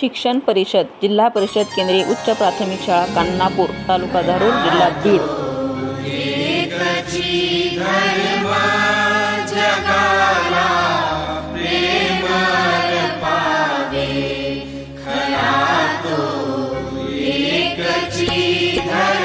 शिक्षण परिषद जिल्हा परिषद केंद्रीय उच्च प्राथमिक शाळा कान्नापूर तालुका धारूर जिल्हा बीड Hey!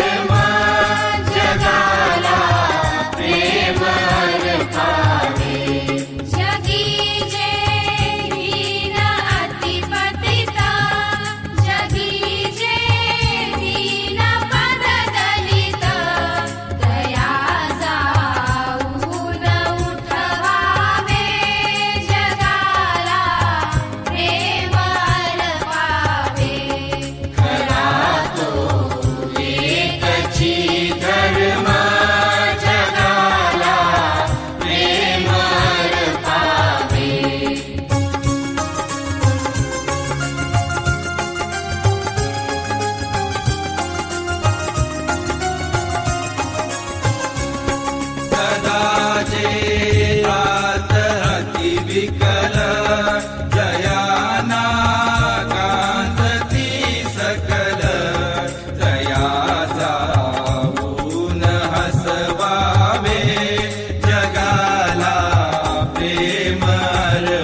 Hare